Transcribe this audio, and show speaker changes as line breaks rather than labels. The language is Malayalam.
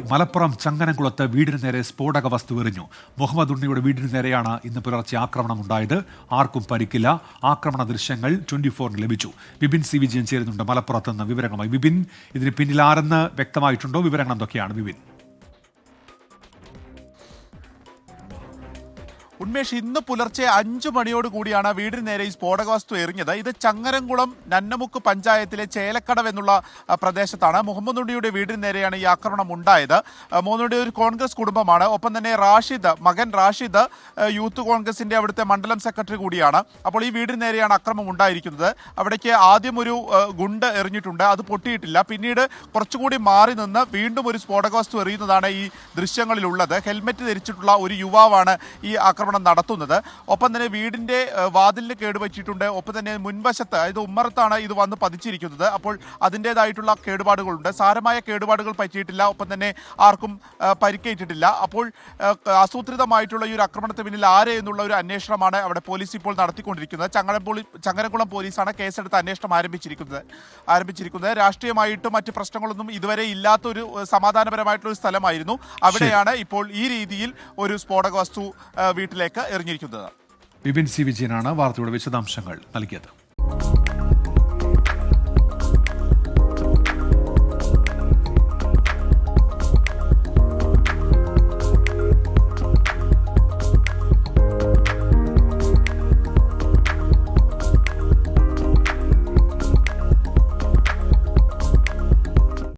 മലപ്പുറം ചങ്ങനംകുളത്ത് വീടിന് നേരെ സ്ഫോടക വസ്തു എറിഞ്ഞു. മുഹമ്മദ് ഉണ്ണിയുടെ വീടിന് നേരെയാണ് ഇന്ന് പുലർച്ചെ ആക്രമണം ഉണ്ടായത്. ആർക്കും പരിക്കില്ല. ആക്രമണ ദൃശ്യങ്ങൾ ട്വന്റി ഫോറിന് ലഭിച്ചു. വിപിൻ സി വിജയൻ ചേരുന്നുണ്ട് മലപ്പുറത്ത് നിന്ന് വിവരങ്ങളുമായി. വിപിൻ ഇതിന് പിന്നിൽ ആരെന്ന് വ്യക്തമായിട്ടുണ്ടോ? വിവരങ്ങൾ എന്തൊക്കെയാണ് വിപിൻ?
ഉന്മേഷ് ഇന്ന് പുലർച്ചെ അഞ്ചു മണിയോട് കൂടിയാണ് വീടിന് നേരെ ഈ സ്ഫോടക വസ്തു എറിഞ്ഞത്. ഇത് ചങ്ങരംകുളം നന്നമുക്ക് പഞ്ചായത്തിലെ ചേലക്കടവ് എന്നുള്ള പ്രദേശത്താണ്. മുഹമ്മദ് ഉണ്ണിയുടെ വീടിന് നേരെയാണ് ഈ ആക്രമണം ഉണ്ടായത്. മുഹമ്മദ് ഒരു കോൺഗ്രസ് കുടുംബമാണ്. ഒപ്പം തന്നെ റാഷിദ് മകൻ റാഷിദ് യൂത്ത് കോൺഗ്രസിന്റെ അവിടുത്തെ മണ്ഡലം സെക്രട്ടറി കൂടിയാണ്. അപ്പോൾ ഈ വീടിന് നേരെയാണ് അക്രമം ഉണ്ടായിരിക്കുന്നത്. അവിടേക്ക് ആദ്യം ഒരു ഗുണ്ട് എറിഞ്ഞിട്ടുണ്ട്. അത് പൊട്ടിയിട്ടില്ല. പിന്നീട് കുറച്ചുകൂടി മാറി നിന്ന് വീണ്ടും ഒരു സ്ഫോടക വസ്തു എറിയുന്നതാണ് ഈ ദൃശ്യങ്ങളിലുള്ളത്. ഹെൽമെറ്റ് ധരിച്ചിട്ടുള്ള ഒരു യുവാവാണ് ഈ ആക്രമണം നടത്തുന്നത്. ഒപ്പം തന്നെ വീടിന്റെ ഏഹ്, വാതിലിന് കേടുപറ്റിയിട്ടുണ്ട് ഒപ്പം തന്നെ മുൻവശത്ത് അതായത് ഉമ്മറത്താണ് ഇത് വന്ന് പതിച്ചിരിക്കുന്നത്. അപ്പോൾ അതിന്റെതായിട്ടുള്ള കേടുപാടുകളുണ്ട്. സാരമായ കേടുപാടുകൾ പറ്റിയിട്ടില്ല. ഒപ്പം തന്നെ ആർക്കും പരിക്കേറ്റിട്ടില്ല. അപ്പോൾ ആസൂത്രിതമായിട്ടുള്ള ഈ ഒരു ആക്രമണത്തിന് പിന്നിൽ ആരെ എന്നുള്ള ഒരു അന്വേഷണമാണ് അവിടെ പോലീസ് ഇപ്പോൾ നടത്തിക്കൊണ്ടിരിക്കുന്നത്. ചങ്ങരം പോലീസ് ചങ്ങരംകുളം പോലീസാണ് കേസെടുത്ത് അന്വേഷണം ആരംഭിച്ചിരിക്കുന്നത്. ആരംഭിച്ചിരിക്കുന്നത്. രാഷ്ട്രീയമായിട്ടും മറ്റ് പ്രശ്നങ്ങളൊന്നും ഇതുവരെ ഇല്ലാത്തൊരു സമാധാനപരമായിട്ടുള്ള ഒരു സ്ഥലമായിരുന്നു. അവിടെയാണ് ഇപ്പോൾ ഈ രീതിയിൽ ഒരു സ്ഫോടക വസ്തു ഏഹ്, വീട്ടിലേക്ക് എറിഞ്ഞിരിക്കുന്നത്.
വിപിൻ സി വിജയനാണ് വാർത്തയുടെ വിശദാംശങ്ങൾ നൽകിയത്.